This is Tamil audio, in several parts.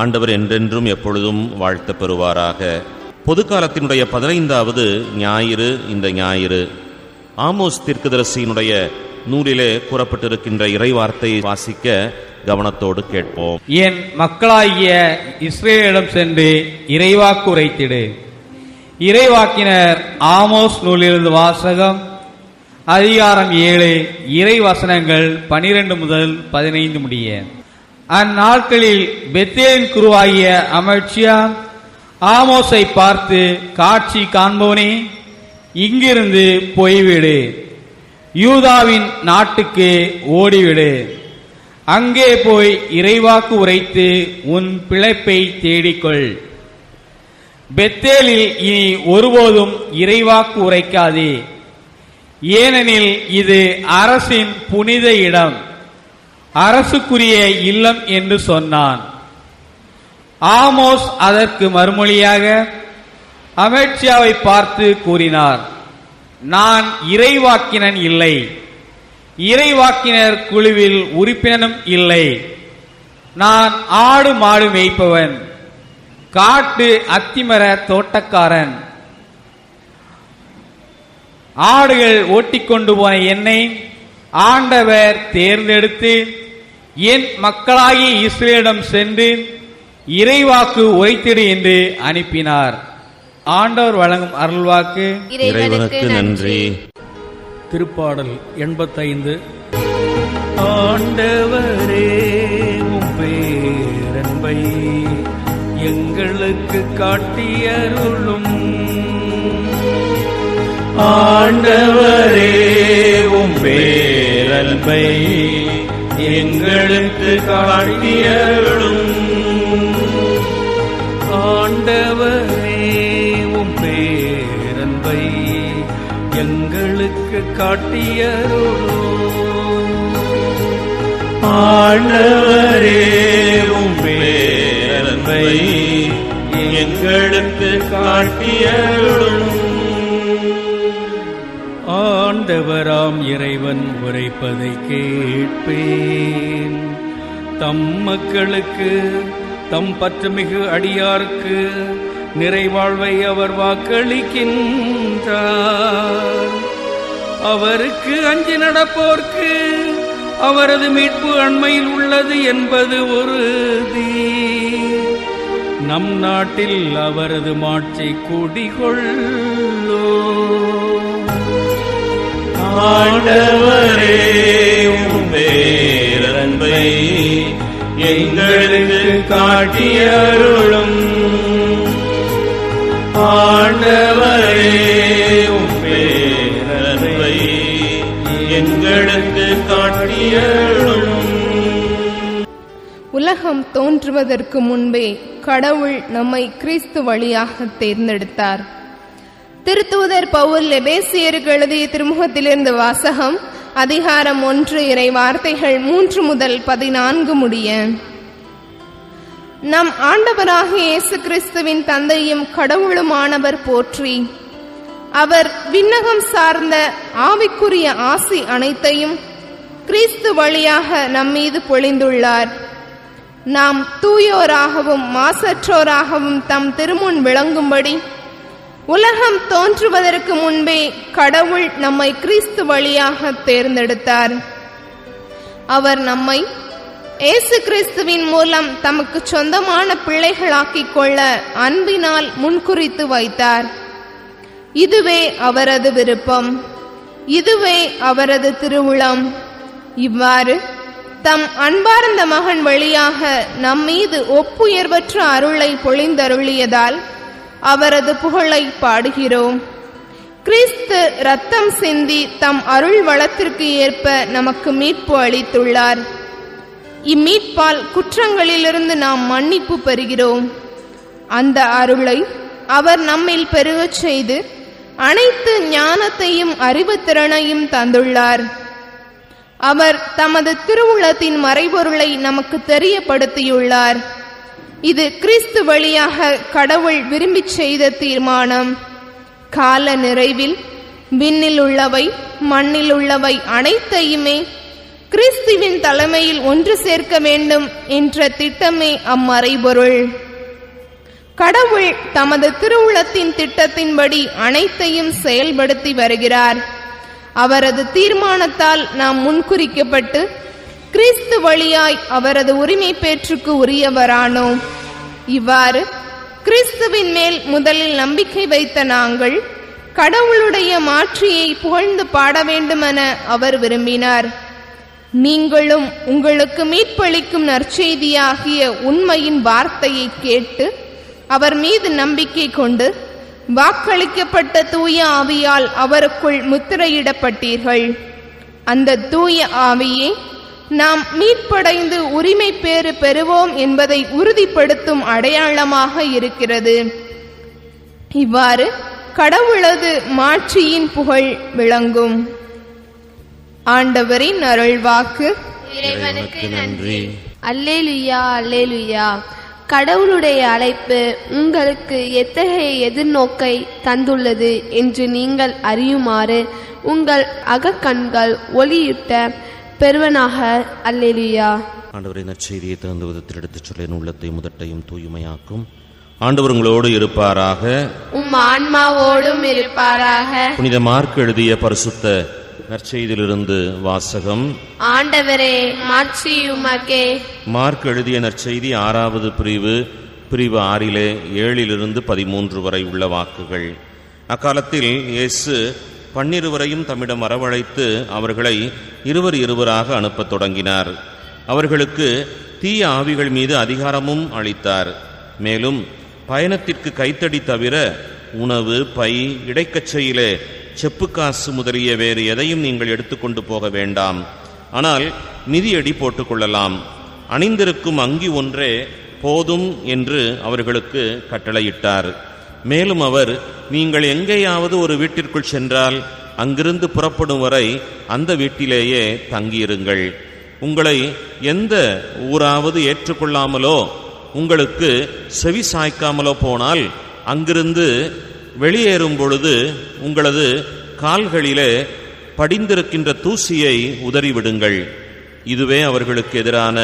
ஆண்டவர் என்றென்றும் எப்பொழுதும் வாழ்த்த பெறுவாராக பொதுக்காலத்தினுடைய பதினைந்தாவது ஞாயிறு இந்த ஞாயிறு. ஆமோஸ் தீர்க்கதரிசியினுடைய நூலிலே கூறப்பட்டிருக்கின்ற இறைவார்த்தையை வாசிக்க கவனத்தோடு கேட்போம். என் மக்களாகிய இஸ்ரேலிடம் சென்று இறைவாக்கு உரைத்திடு. இறைவாக்கினர் ஆமோஸ் நூலிலிருந்து வாசகம் அதிகாரம் ஏழு இறை வசனங்கள் பனிரெண்டு முதல் பதினைந்து முடிய. அந்நாட்களில் பெத்தேலின் குருவாகிய அமர்ச்சியா ஆமோஸை பார்த்து காட்சி காண்போனே இங்கிருந்து போய்விடு. யூதாவின் நாட்டுக்கு ஓடிவிடு. அங்கே போய் இறைவாக்கு உரைத்து உன் பிழைப்பை தேடிக்கொள். பெத்தேலில் இனி ஒருபோதும் இறைவாக்கு உரைக்காதே. ஏனெனில் இது அரசின் புனித இடம். அரசுக்குரிய இல்லம் என்று சொன்னான். ஆமோஸ் அதற்கு மறுமொழியாக அமெட்சியாவை பார்த்து கூறினார் நான் இறைவாக்கினன் இல்லை. இறைவாக்கினர் குழுவில் உறுப்பினனும் இல்லை. நான் ஆடு மாடு மேய்ப்பவன். காட்டு அத்திமர தோட்டக்காரன். ஆடுகள் ஓட்டிக்கொண்டு போன என்னை ஆண்டவர் தேர்ந்தெடுத்து என் மக்களாகிய இஸ்ரேலிடம் சென்று இறைவாக்கு உரைத்திடு என்று அனுப்பினார். ஆண்டவர் வழங்கும் அருள்வாக்கு. இறைவனுக்கு நன்றி. திருப்பாடல் எண்பத்தைந்து. ஆண்டவரே பேரன்பை எங்களுக்கு காட்டியருளும். ஆண்டவரே உம் பேரன்பை எங்களுக்கு காட்டியருளும் ஆண்டவரே உம் பேரன்பை எங்களுக்கு காட்டியருளும் ஆண்டவரே உம் பேரன்பை எங்களுக்கு காட்டியருளும் ஆண்டவராம் இறைவன் உரைப்பதை கேட்பேன். தம் மக்களுக்கு தம் பற்றுமிகு அடியார்க்கு நிறைவாழ்வை அவர் வாக்களிக்கின்றார். அவருக்கு அஞ்சு நடப்போர்க்கு அவரது மீட்பு அண்மையில் உள்ளது என்பது உறுதி நம் நாட்டில் அவரது மாட்சி குடிகொள்ளோ ஆண்டவரே உம் பேரன்பை எங்களுக்கு காட்டியருளும் ஆண்டவரே உம் பேரன்பை எங்களுக்கு காட்டியருளும் உலகம் தோன்றுவதற்கு முன்பே கடவுள் நம்மை கிறிஸ்து வழியாக தேர்ந்தெடுத்தார். திருத்தூதர் பவுல் லெபேசியருக்கு எழுதிய திருமுகத்திலிருந்து வாசகம் அதிகாரம் ஒன்று இறை வார்த்தைகள் மூன்று முதல் பதினான்கு முடிய. நம் ஆண்டவராக இயேசு கிறிஸ்துவின் தந்தையும் கடவுளுமானவர் போற்றி அவர் விண்ணகம் சார்ந்த ஆவிக்குரிய ஆசி அனைத்தையும் கிறிஸ்து வழியாக நம்மீது பொழிந்துள்ளார். நாம் தூயோராகவும் மாசற்றோராகவும் தம் திருமுன் விளங்கும்படி உலகம் தோன்றுவதற்கு முன்பே கடவுள் நம்மை கிறிஸ்து வழியாக தேர்ந்தெடுத்தார். அவர் நம்மை இயேசு கிறிஸ்துவின் மூலம் தமக்கு சொந்தமான பிள்ளைகளாக்கிக் கொள்ள அன்பினால் முன்குறித்து வைத்தார். இதுவே அவரது விருப்பம். இதுவே அவரது திருவுளம். இவ்வாறு தம் அன்பார்ந்த மகன் வழியாக நம்மீது ஒப்புயர்வற்ற அருளை பொழிந்தருளியதால் அவரது புகழை பாடுகிறோம். கிறிஸ்து ரத்தம் சிந்தி தம் அருள் வளத்திற்கு ஏற்ப நமக்கு மீட்பு அளித்துள்ளார். இம்மீட்பால் குற்றங்களிலிருந்து நாம் மன்னிப்பு பெறுகிறோம். அந்த அருளை அவர் நம்மில் பெருகச் செய்து அனைத்து ஞானத்தையும் அறிவுத்திறனையும் தந்துள்ளார். அவர் தமது திருவுளத்தின் மறைபொருளை நமக்கு தெரியப்படுத்தியுள்ளார். இது கிறிஸ்து வழியாக கடவுள் விரும்பிச் செய்த தீர்மானம். கால நிறைவில் விண்ணில் உள்ளவை மண்ணில் உள்ளவை அனைத்தையுமே கிறிஸ்துவின் தலைமையில் ஒன்று சேர்க்க வேண்டும் என்ற திட்டமே அம்மறைபொருள். கடவுள் தமது திருவுளத்தின் திட்டத்தின்படி அனைத்தையும் செயல்படுத்தி வருகிறார். அவரது தீர்மானத்தால் நாம் முன்குறிக்கப்பட்டு கிறிஸ்து வழியாய் அவரது உரிமை பேற்றுக்கு உரியவரானோம் இவ்வாறு கிறிஸ்துவின் மேல் முதலில் நம்பிக்கை வைத்த நாங்கள் கடவுளுடைய மாற்றியை புகழ்ந்து பாட வேண்டுமென அவர் விரும்பினார். நீங்களும் உங்களுக்கு மீட்பளிக்கும் நற்செய்தியாகிய உண்மையின் வார்த்தையை கேட்டு அவர் மீது நம்பிக்கை கொண்டு வாக்களிக்கப்பட்ட தூய ஆவியால் அவருக்குள் முத்திரையிடப்பட்டீர்கள். அந்த தூய ஆவியே நாம் மீட்படைந்து உரிமை பேறு பெறுவோம் என்பதை உறுதிப்படுத்தும் அடையாளமாக இருக்கிறது. இவ்வாறு கடவுளது மாட்சியின் புகழ் விளங்கும். ஆண்டவரின் அருள்வாக்கு. இறைவனுக்கு நன்றி. அல்லேலுயா அல்லேலுயா. கடவுளுடைய அழைப்பு உங்களுக்கு எத்தகைய எதிர்நோக்கை தந்துள்ளது என்று நீங்கள் அறியுமாறு உங்கள் அகக்கண்கள் ஒளியிட்ட பெறுவனாக. அல்லேலுயா. ஆண்டவரை நற்செய்தியை தகுந்த விதத்தில் எடுத்துச் சொல்ல உள்ளத்தை முதட்டையும் தூய்மையாக்கும். ஆண்டவர் உங்களோடு இருப்பாராக. உம் ஆன்மாவோடும் இருப்பாராக. புனித மார்க் எழுதிய பரிசுத்த நற்செய்தியிலிருந்து வாசகம். ஆண்டவரே மாட்சி உமக்கே. மார்க் எழுதிய நற்செய்தி ஆறாவது பிரிவு பிரிவு ஆறிலே ஏழிலிருந்து பதிமூன்று வரை உள்ள வாக்குகள். அக்காலத்தில் இயேசு பன்னிருவரையும் தம்மிடம் வரவழைத்து அவர்களை இருவர் இருவராக அனுப்பத் தொடங்கினார். அவர்களுக்கு தீய ஆவிகள் மீது அதிகாரமும் அளித்தார். மேலும் பயணத்திற்கு கைத்தடி தவிர உணவு பை இடைக்கச்சையிலே செப்புக்காசு முதலிய வேறு எதையும் நீங்கள் எடுத்துக்கொண்டு போக வேண்டாம். ஆனால் மிதியடி போட்டுக்கொள்ளலாம் அணிந்திருக்கும் அங்கி ஒன்றே போதும் என்று அவர்களுக்கு கட்டளையிட்டார். மேலும் அவர் நீங்கள் எங்கேயாவது ஒரு வீட்டிற்குள் சென்றால் அங்கிருந்து புறப்படும் வரை அந்த வீட்டிலேயே தங்கியிருங்கள். உங்களை எந்த ஊராவது ஏற்றுக்கொள்ளாமலோ உங்களுக்கு செவி சாய்க்காமலோ போனால் அங்கிருந்து வெளியேறும் பொழுது உங்களது கால்களிலே படிந்திருக்கின்ற தூசியை உதறிவிடுங்கள். இதுவே அவர்களுக்கு எதிரான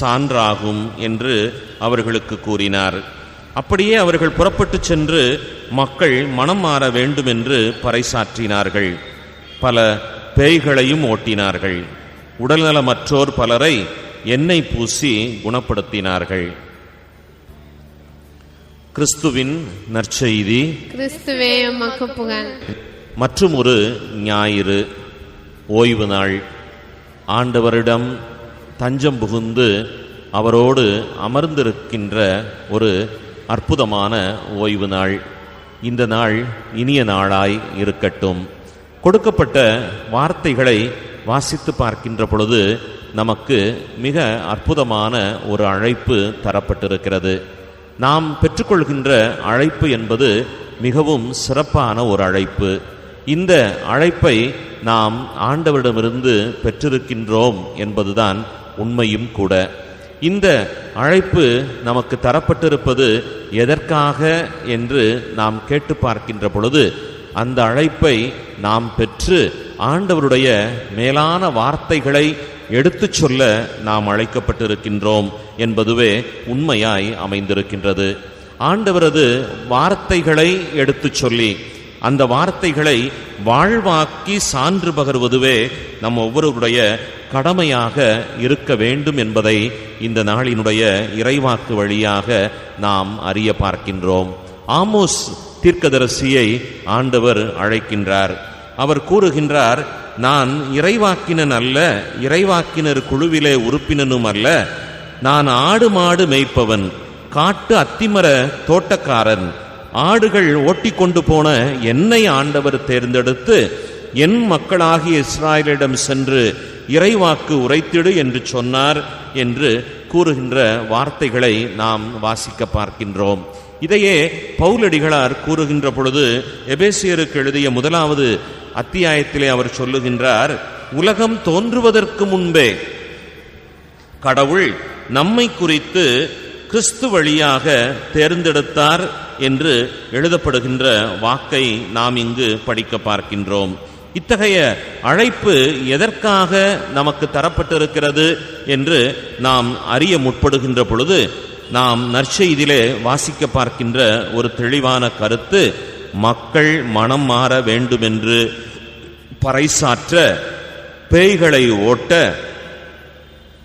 சான்றாகும் என்று அவர்களுக்கு கூறினார். அப்படியே அவர்கள் புறப்பட்டுச் சென்று மக்கள் மனம் மாற வேண்டும் என்று பறைசாற்றினார்கள். பல பேய்களையும் ஓட்டினார்கள். உடல்நலமற்றோர் பலரை எண்ணெய் பூசி குணப்படுத்தினார்கள். கிறிஸ்துவின் நற்செய்தி. கிறிஸ்துவே மற்றும் ஒரு ஞாயிறு ஓய்வு நாள். ஆண்டவரிடம் தஞ்சம் புகுந்து அவரோடு அமர்ந்திருக்கின்ற ஒரு அற்புதமான ஓய்வு நாள். இந்த நாள் இனிய நாளாய் இருக்கட்டும். கொடுக்கப்பட்ட வார்த்தைகளை வாசித்து பார்க்கின்ற பொழுது நமக்கு மிக அற்புதமான ஒரு அழைப்பு தரப்பட்டிருக்கிறது. நாம் பெற்றுக்கொள்கின்ற அழைப்பு என்பது மிகவும் சிறப்பான ஒரு அழைப்பு. இந்த அழைப்பை நாம் ஆண்டவரிடமிருந்து பெற்றிருக்கின்றோம் என்பதுதான் உண்மையும் கூட. இந்த அழைப்பு நமக்கு தரப்பட்டிருப்பது எதற்காக என்று நாம் கேட்டு பார்க்கின்ற பொழுது அந்த அழைப்பை நாம் பெற்று ஆண்டவருடைய மேலான வார்த்தைகளை எடுத்துச் சொல்ல நாம் அழைக்கப்பட்டிருக்கின்றோம் என்பதுவே உண்மையாய் அமைந்திருக்கின்றது. ஆண்டவரது வார்த்தைகளை எடுத்துச் சொல்லி அந்த வார்த்தைகளை வாழ்வாக்கி சான்று பகர்வதுவே நம் ஒவ்வொருவருடைய கடமையாக இருக்க வேண்டும் என்பதை இந்த நாளினுடைய இறைவாக்கு வழியாக நாம் அறிய பார்க்கின்றோம். ஆமோஸ் தீர்க்கதரிசியை ஆண்டவர் அழைக்கின்றார். அவர் கூறுகின்றார் நான் இறைவாக்கினன் அல்ல இறைவாக்கினர் குழுவிலே உறுப்பினனும் அல்ல. நான் ஆடு மாடு மேய்ப்பவன் காட்டு அத்திமர தோட்டக்காரன். ஆடுகள் ஓட்டிக்கொண்டு போன என்னை ஆண்டவர் தேர்ந்தெடுத்து என் மக்களாகிய இஸ்ராயலிடம் சென்று இறைவாக்கு உரைத்திடு என்று சொன்னார் என்று கூறுகின்ற வார்த்தைகளை நாம் வாசிக்க பார்க்கின்றோம். இதையே பவுலடிகளார் கூறுகின்ற பொழுது எபேசியருக்கு எழுதிய முதலாவது அத்தியாயத்திலே அவர் சொல்லுகின்றார் உலகம் தோன்றுவதற்கு முன்பே கடவுள் நம்மை குறித்து கிறிஸ்து வழியாக தேர்ந்தெடுத்தார் என்று எழுதப்படுகின்ற வாக்கை நாம் இங்கு படிக்க பார்க்கின்றோம். இத்தகைய அழைப்பு எதற்காக நமக்கு தரப்பட்டிருக்கிறது என்று நாம் அறிய முற்படுகின்ற பொழுது நாம் நற்செய்தியிலே வாசிக்க பார்க்கின்ற ஒரு தெளிவான கருத்து மக்கள் மனம் மாற வேண்டுமென்று பறைசாற்ற பேய்களை ஓட்ட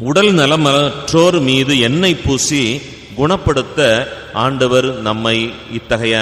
உடல் நலமற்றோர் மீது எண்ணெய் பூசி குணப்படுத்த ஆண்டவர் நம்மை இத்தகைய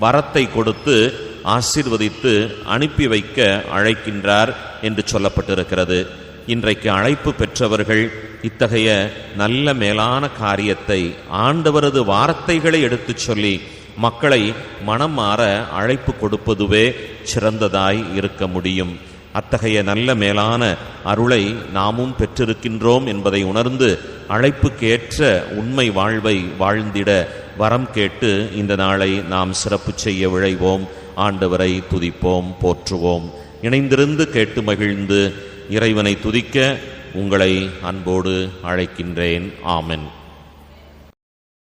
வரத்தை கொடுத்து ஆசீர்வதித்து அனுப்பி வைக்க அழைக்கின்றார் என்று சொல்லப்பட்டிருக்கிறது. இன்றைக்கு அழைப்பு பெற்றவர்கள் இத்தகைய நல்ல மேலான காரியத்தை ஆண்டவரது வார்த்தைகளை எடுத்துச் சொல்லி மக்களை மனம் மாற அழைப்பு கொடுப்பதுவே சிறந்ததாய் இருக்க முடியும். அத்தகைய நல்ல மேலான அருளை நாமும் பெற்றிருக்கின்றோம் என்பதை உணர்ந்து அழைப்புக்கேற்ற உண்மை வாழ்வை வாழ்ந்திட வரம் கேட்டு இந்த நாளை நாம் சிறப்பு செய்ய விழைவோம். ஆண்டவரை துதிப்போம் போற்றுவோம். இணைந்திருந்து கேட்டு மகிழ்ந்து இறைவனை துதிக்க உங்களை அன்போடு அழைக்கின்றேன். ஆமென்.